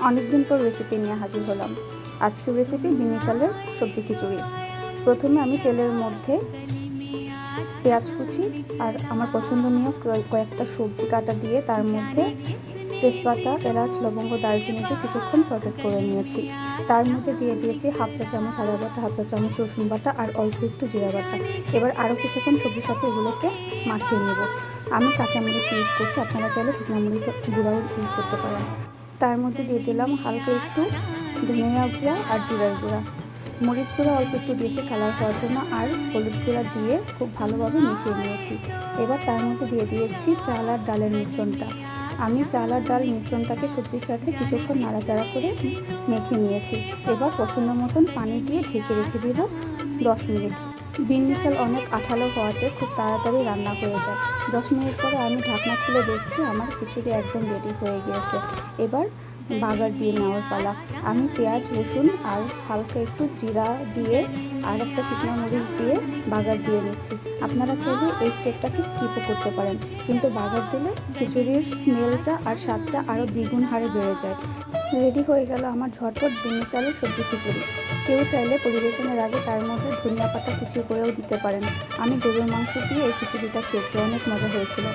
অনেকদিন পর রেসিপি নিয়ে হাজির হলাম। আজকের রেসিপি বিনি চালের সবজি খিচুড়ি। প্রথমে আমি তেলের মধ্যে পেঁয়াজ কুচি আর আমার পছন্দনীয় কয়ে- কয়েকটা সবজি কাটা দিয়ে তার মধ্যে তেজপাতা, এলাচ, লবঙ্গ, দারচিনিকে কিছুক্ষণ সটেট করে নিয়েছি। তার মধ্যে দিয়ে দিয়েছি হাফ চা চামচ আদা বাটা, হাফ চা চামচ রসুন বাটা আর অল্প একটু জিরা বাটা। এবার আরও কিছুক্ষণ সবজির সাথে এগুলোকে মাখিয়ে নেব। আমি কাঁচামরিচ ইউজ করছি, আপনারা চাইলে শুকনো মরিচ গুঁড়াও ইউজ করতে পারেন। তার মধ্যে দিয়ে দিলাম হালকা একটু ধনিয়া গুঁড়া আর জিরার গুঁড়া। মরিচ গুঁড়া অল্প একটু দিয়েছি কালার হওয়ার জন্য আর হলুদ গুঁড়া দিয়ে খুব ভালোভাবে মিশিয়ে নিয়েছি। এবার তার মধ্যে দিয়ে দিয়েছি চাল আর ডালের মিশ্রণটা। আমি চাল আর ডাল মিশ্রণটাকে সবজির সাথে কিছুক্ষণ নাড়াচাড়া করে মেখে নিয়েছি। এবার পছন্দ মতন পানি দিয়ে ঢেকে রেখে দেব দশ মিনিট। বিন্নি চাল অনেক আঠালো হওয়াতে খুব তাড়াতাড়ি রান্না হয়ে যায়। দশ মিনিট পরে আমি ঢাকনা খুলে দেখছি আমার খিচুড়ি একদম রেডি হয়ে গিয়েছে। এবার বাগার দিয়ে নেওয়ার পালা। আমি পেঁয়াজ, রসুন আর হালকা একটু জিরা দিয়ে আর একটা শুকনো মরিচ দিয়ে বাগার দিয়ে নিচ্ছি। আপনারা চাইলে এই স্টেপটাকে স্কিপও করতে পারেন। কিন্তু বাগার দিলে খিচুড়ির স্মেলটা আর স্বাদটা আরও দ্বিগুণ হারে বেড়ে যায়। রেডি হয়ে গেল আমার ঝটপট বিনি চালের সবজি খিচুড়ি। কেউ চাইলে পরিবেশনের আগে তার মধ্যে ধনিয়া পাতা কুচি করেও দিতে পারেন। আমি গরুর মাংস দিয়ে এই খিচুড়িটা খেয়েছি, অনেক মজা হয়েছিল।